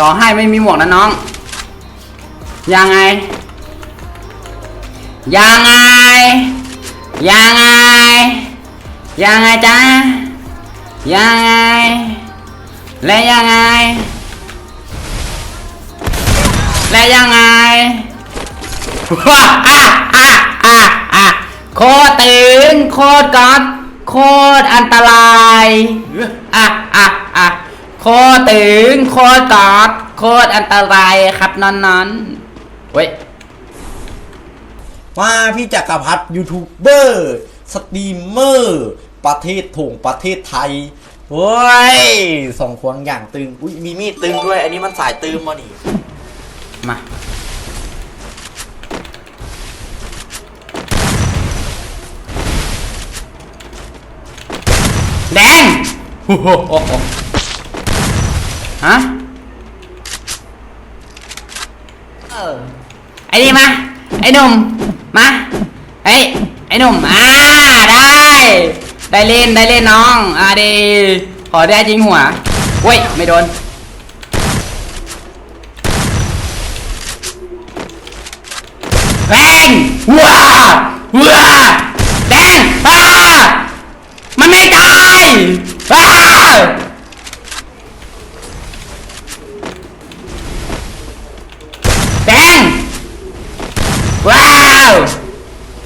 ต่อให้ไม่มีหมวกนะน้อง ยังไง ยังไง ยังไง ยังไงจ๊ะยังไง และยังไง และยังไงว้าอะอะอะอะโคตรตึงโคตรก๊อตโคตรอันตราย โคตรตึงโคตรก๊อตโคตรอันตรายครับนอนนอนๆเว้ยว่าพี่จักรพัฒยูทูบเบอร์สตรีมเมอร์ ประเทศถงประเทศไทยเว้ยสองควงอย่างตึงอุ้ยมีมีดตึงด้วย อันนี้มันสายตึงมานี่มาแดงโอ้โหโอ้โห ฮะเออไอ้นี่มา ไอ้หนุ่ม มาเอ้ยไอ้หนุ่มอ่าได้ ได้เล่นได้เล่นน้องอ่าดีขอได้จริงหัวเว้ยไม่โดนแดงว้า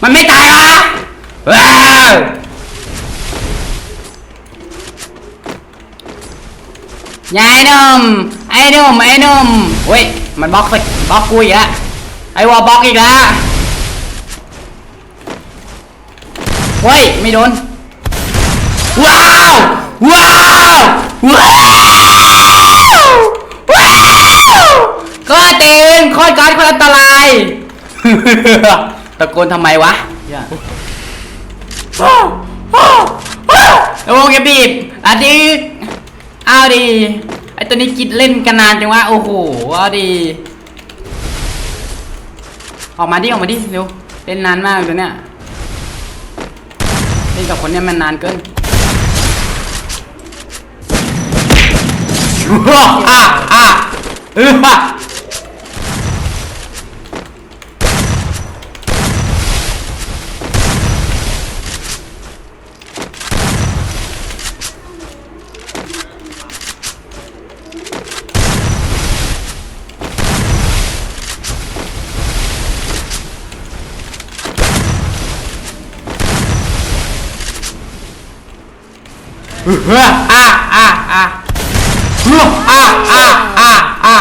มันไม่ตายวะว้าวยายหนุ่มไอ้หนุ่มไอ้หนุ่มเว้ยมันบล็อกไปบล็อกกูอีกแล้วไอ้วอลบล็อกอีกแล้วเฮ้ยไม่โดนว้าวว้าวว้าวว้าวก็เต็งโคตรการดโคตรอันตราย ตะโกนทำไมวะแล้ววงแกบีบอันนี้เอาดีไอตัวนี้กิดเล่นกันนานจังวะโอ้โหเอาดี ออกมาดิออกมาดิเร็วเล่นนานมากตัวเนี้ยเล่นกับคนเนี้ยมันนานเกินอะอะเออ อะอะอะอะเอออะอะอะอะ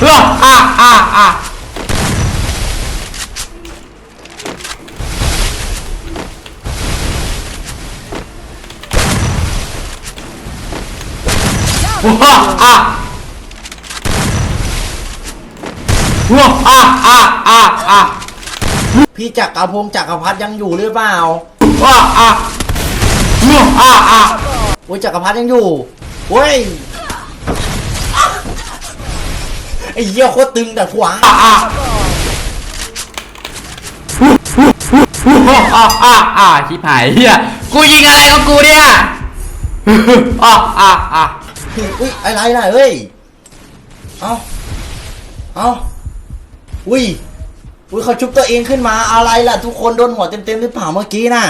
เอออะอะอะว้าอะว้าอะอะอะอะพี่จักรพงศ์จักรพัฒยังอยู่หรือเปล่าว้าอะ ว้าอะอะโอ้ยจักรพัฒยังอยู่เว้ยไอ้เหี้ยโคตรตึงแต่ขวางอะอะอะอะอะชิบหายเฮียกูยิงอะไรของกูเนี่ยอะอะอะอุ้ยอะไรน่ะเฮ้ยเอาเอาอุ้ยอุ้ยเขาชุบตัวเองขึ้นมาอะไรล่ะ ทุกคนโดนหัวเต็มๆหรือเปล่าเมื่อกี้น่ะ